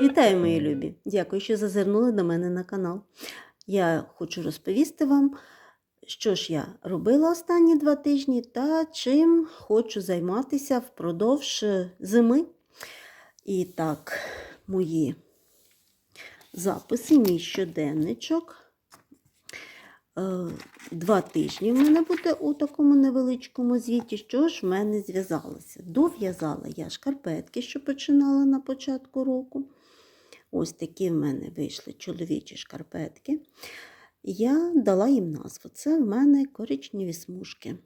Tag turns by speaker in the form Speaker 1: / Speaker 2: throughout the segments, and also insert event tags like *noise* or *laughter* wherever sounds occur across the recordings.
Speaker 1: Вітаю, мої любі! Дякую, що зазирнули до мене на канал. Я хочу розповісти вам, що ж я робила останні два тижні та чим хочу займатися впродовж зими. І так, мої записи, мій щоденничок. Е, Два тижні в мене буде у такому невеличкому звіті. Що ж в мене зв'язалося? Дов'язала я шкарпетки, що починала на початку року. Ось такі в мене вийшли чоловічі шкарпетки. Я дала їм назву. Це в мене коричневі смужки.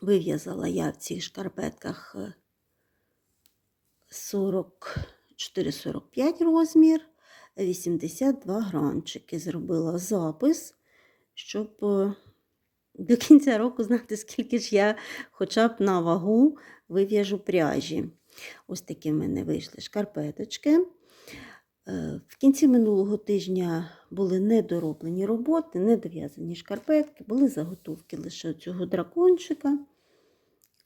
Speaker 1: Вив'язала я в цих шкарпетках 44-45 розмір, 82 грамчики. Зробила запис, щоб е, до кінця року знати, скільки ж я хоча б на вагу вив'яжу пряжі. Ось такі в мене вийшли шкарпеточки. Е, В кінці минулого тижня були недороблені роботи, недов'язані шкарпетки, були заготовки лише цього дракончика.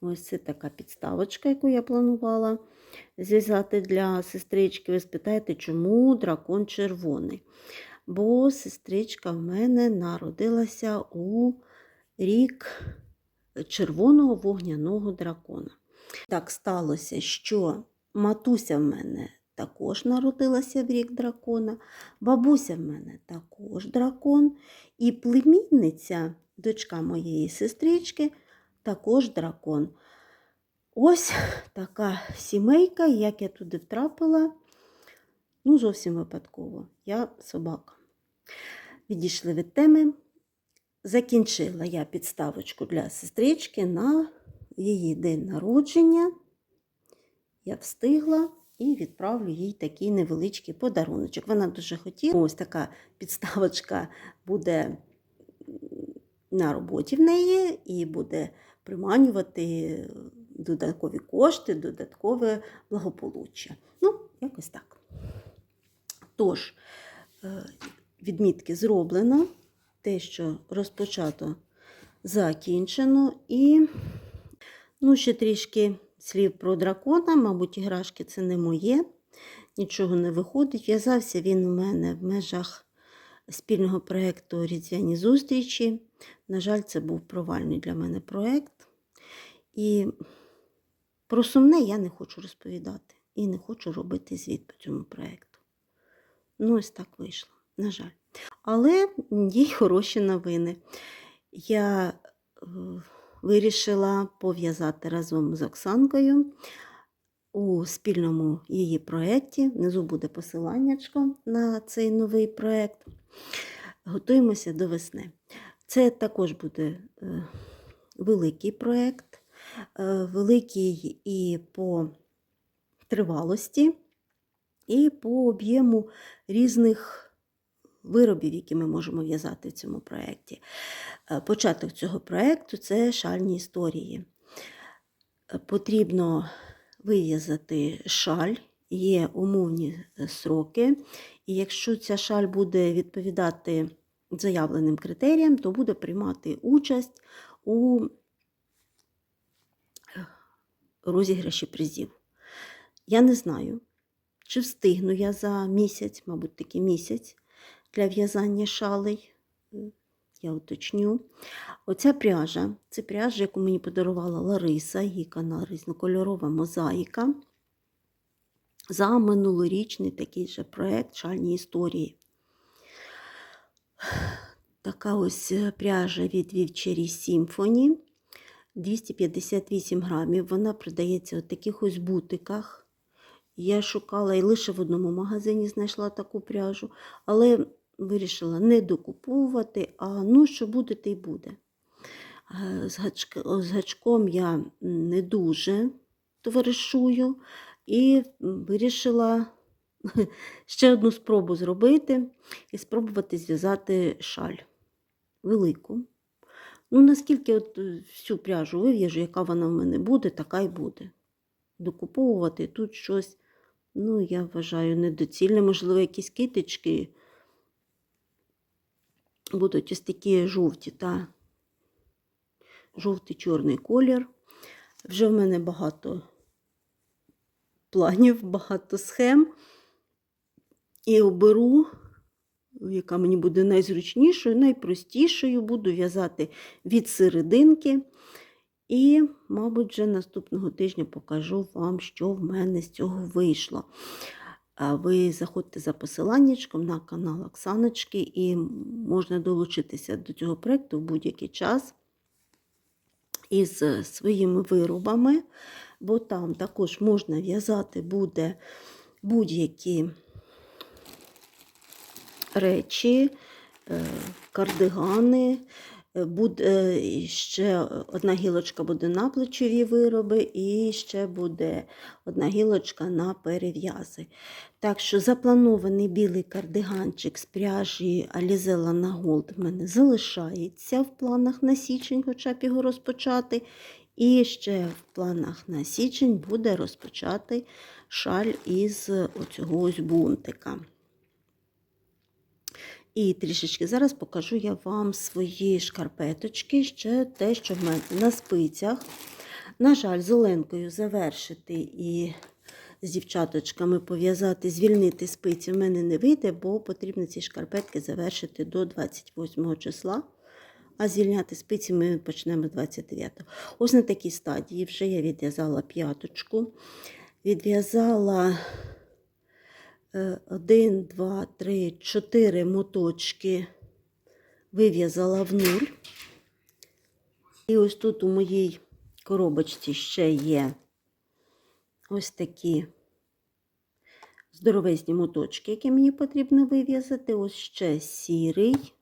Speaker 1: Ось це така підставочка, яку я планувала зв'язати для сестрички. Ви спитаєте, чому дракон червоний? Бо сестричка в мене народилася у рік червоного вогняного дракона. Так сталося, що матуся в мене також народилася в рік дракона, бабуся в мене також дракон, і племінниця, дочка моєї сестрички, також дракон. Ось така сімейка, як я туди втрапила, ну, зовсім випадково. Я собака. Відійшли від теми. Закінчила я підставочку для сестрички на її день народження. Я встигла і відправлю їй такий невеличкий подаруночок. Вона дуже хотіла. Ось така підставочка буде на роботі в неї і буде приманювати додаткові кошти, додаткове благополуччя. Ну, якось так. Тож, е, відмітки зроблено, те, що розпочато, закінчено. І ну, ще трішки слів про дракона, мабуть, іграшки це не моє, нічого не виходить. В'язався він у мене в межах спільного проєкту Різдвяні зустрічі. На жаль, це був провальний для мене проєкт. І про сумне я не хочу розповідати і не хочу робити звіт по цьому проєкту. Ну, ось так вийшло, на жаль. Але є й хороші новини. Я е, вирішила пов'язати разом з Оксанкою у спільному її проєкті. Внизу буде посиланнячко на цей новий проєкт. Готуємося до весни. Це також буде е, великий проєкт, е, великий і по тривалості, і по об'єму різних виробів, які ми можемо в'язати в цьому проєкті. Е, Початок цього проєкту це шальні історії. Е, Потрібно вив'язати шаль, є умовні е, сроки, і якщо ця шаль буде відповідати заявленим критеріям, то буде приймати участь у розіграші призів. Я не знаю, чи встигну я за місяць, мабуть, такий місяць для в'язання шалей. Я уточню. Оця пряжа це пряжа, яку мені подарувала Лариса, її канал різнокольорова мозаїка. За минулорічний такий же проєкт шальні історії. Така ось пряжа від Вівчері Symphony. 258 грамів. Вона продається в таких ось бутиках. Я шукала і лише в одному магазині знайшла таку пряжу, але вирішила не докуповувати, а ну, що буде, те й буде. Гачк... з гачком я не дуже товаришую і вирішила *laughs* ще одну спробу зробити і спробувати зв'язати шаль велику. Ну, наскільки от всю пряжу вив'яжу, яка вона в мене буде, така й буде. Докуповувати тут щось, ну, я вважаю, недоцільне, можливо, якісь китички будуть ось такі жовті, та жовтий чорний колір. Вже в мене багато планів, багато схем. І оберу, яка мені буде найзручнішою, найпростішою. Буду в'язати від серединки. І, мабуть, вже наступного тижня покажу вам, що в мене з цього вийшло. Ви заходьте за посиланнячком на канал Оксаночки і можна долучитися до цього проєкту в будь-який час із своїми виробами, бо там також можна в'язати буде будь-які речі, е, кардигани. Е, Буде ще одна гілочка буде на плечові вироби, і ще буде одна гілочка на перев'язи. Так що запланований білий кардиганчик з пряжі Alize Lana Gold в мене залишається в планах на січень, хоча б його розпочати. І ще в планах на січень буде розпочати шаль із оцього ось бунтика. І трішечки зараз покажу я вам свої шкарпеточки, ще те, що в мене на спицях. На жаль, з Оленкою завершити і з дівчаточками пов'язати, звільнити спиці в мене не вийде, бо потрібно ці шкарпетки завершити до 28 числа. А звільняти спиці ми почнемо з 29. Ось на такій стадії вже я відв'язала п'яточку. Відв'язала 1, 2, 3, 4 моточки вив'язала в нуль. І ось тут у моїй коробочці ще є ось такі здоровезні моточки, які мені потрібно вив'язати. Ось ще сірий.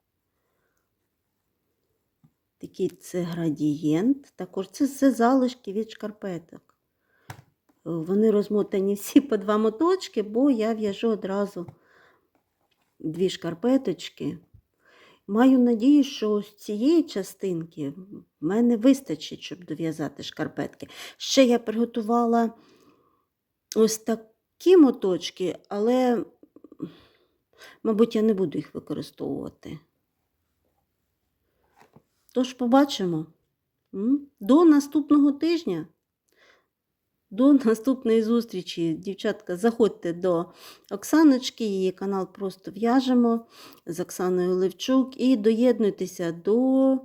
Speaker 1: Такий це градієнт. Також це, це залишки від шкарпеток. Вони розмотані всі по два моточки, бо я в'яжу одразу дві шкарпеточки. Маю надію, що з цієї частинки в мене вистачить, щоб дов'язати шкарпетки. Ще я приготувала ось такі моточки, але, мабуть, я не буду їх використовувати. Тож побачимо. До наступного тижня. До наступної зустрічі, дівчатка, заходьте до Оксаночки, її канал просто в'яжемо з Оксаною Левчук і доєднуйтеся до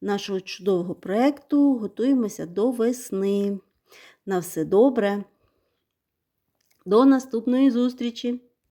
Speaker 1: нашого чудового проєкту. Готуємося до весни. На все добре. До наступної зустрічі!